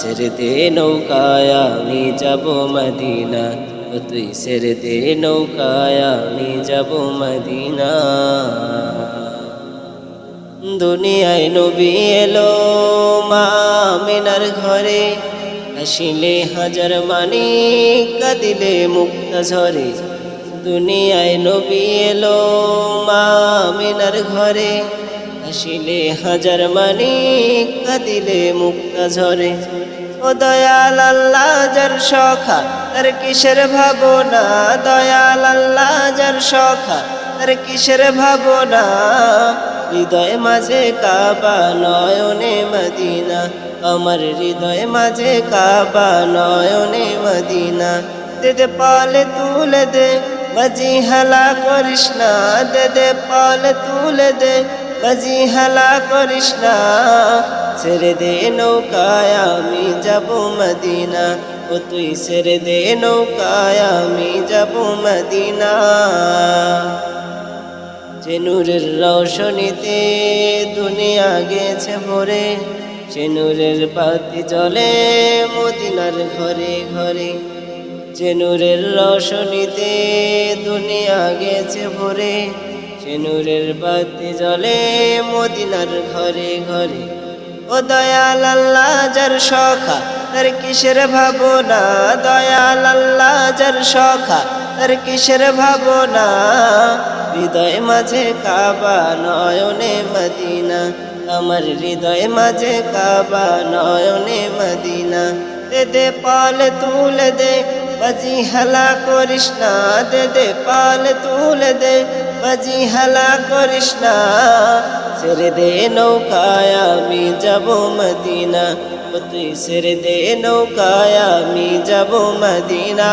ছেড়ে দে নৌকায় আমি যাব মদিনা। ও তুই ছেড়ে দে নৌকায় আমি যাব মদিনা। দুনিয়ায় নবী এলো মা মিনার ঘরে। হাসিলে হাজার মানি কাঁদিলে মুক্তা ঝরে দুনিয়ায় নবী এলো মা মিনার ঘরে। হাসিলে হাজার মানি কাঁদিলে মুক্তা ঝরে। ও দয়াল আল্লাহ যার সখা, তার কিসের ভাবনা? দয়াল আল্লাহ যার সখা, তার কিসের ভাবনা? হৃদয় মাঝে কাবা নয়নে মদিনা। আমার হৃদয় মাঝে কাবা নয়নে মদিনা। দে দে পালে তুলে দে, বাজি হালা করিস না। দে দে পালে তুলে দে হালা করিস না, ছেড়ে দে নৌকায় আমি যাব মদিনা। ও তুই ছেড়ে দে নৌকায় আমি যাব মদিনা। যে রৌশনীতে দুনিয়া গেছে ভরে, সে নূরের বাতি জ্বলে মদিনার ঘরে ঘরে। যে নূরের রৌশনীতে দুনিয়া গেছে ভরে সে নূরের বাতি জ্বলে মদিনার ঘরে ঘরে। ও দয়াল আল্লাহ যার সখা, তার কিসের ভাবনা? দয়াল আল্লাহ যার সখা, তার কিসের ভাবনা? হৃদয় মাঝে কাবা নয়নে মদিনা। আমার হৃদয় মাঝে কাবা নয়নে মদিনা। দে দে পাল তুলে দে, বাজি হালা করিস না। দে দে পাল তুলে দে বাজি হালা করিস না। ছেড়ে দে নৌকায় আমি যাব মদিনা। তুই ছেড়ে দে নৌকায় আমি যাব মদিনা।